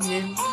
Аминь.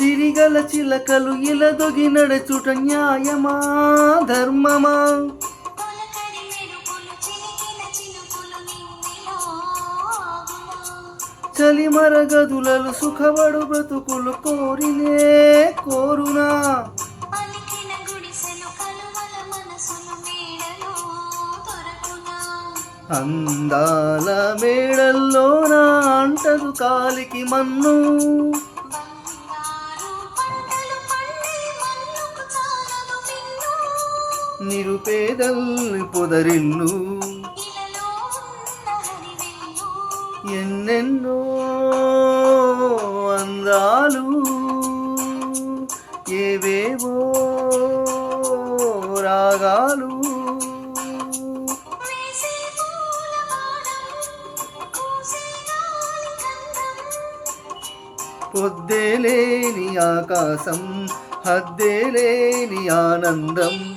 సిరిగల చిలకలు ఇలదొగి నడచుట న్యాయమా? ధర్మమా? పలకరి చలిమర గదులలు సుఖపడు బ్రతుకులు కోరినే కోరునా? అందాల మేడల్లోనా అంటదు కాలికి మన్ను. నిరుపేదల్ని పొదరిల్లు. ఎన్నెన్నో అందాలు ఏవేవో రాగాలు. పొద్దేలేని ఆకాశం హద్దేలేని ఆనందం.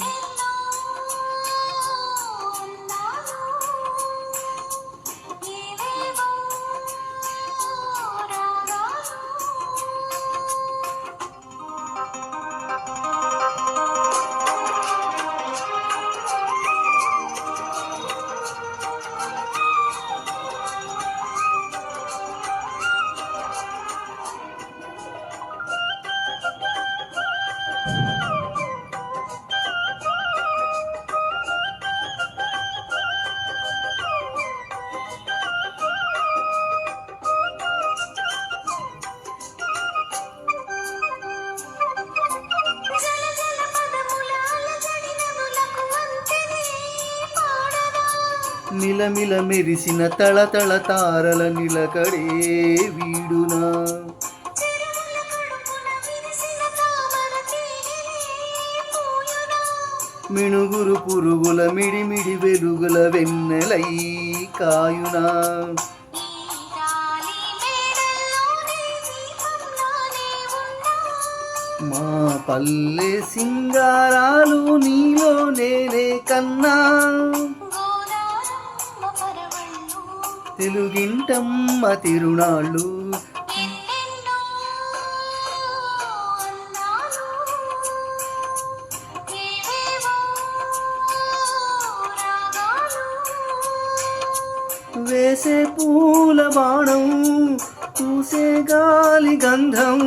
నిలమిల మెరిసిన తళతళ తారల నిలకడే వీడునా? మిణుగురు పురుగుల మిడిమిడి వెలుగుల వెన్నెలై కాయునా? మా పల్లె సింగారాలు నీలో నేనే కన్నా. తెలుగింటమ్మ తిరునాళ్ళు. వేసే పూల బాణం చూసే గాలి గంధం.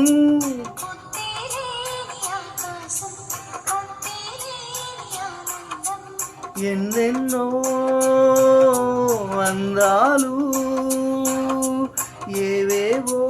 ఎన్నెన్నో అందాలు ఏవేవో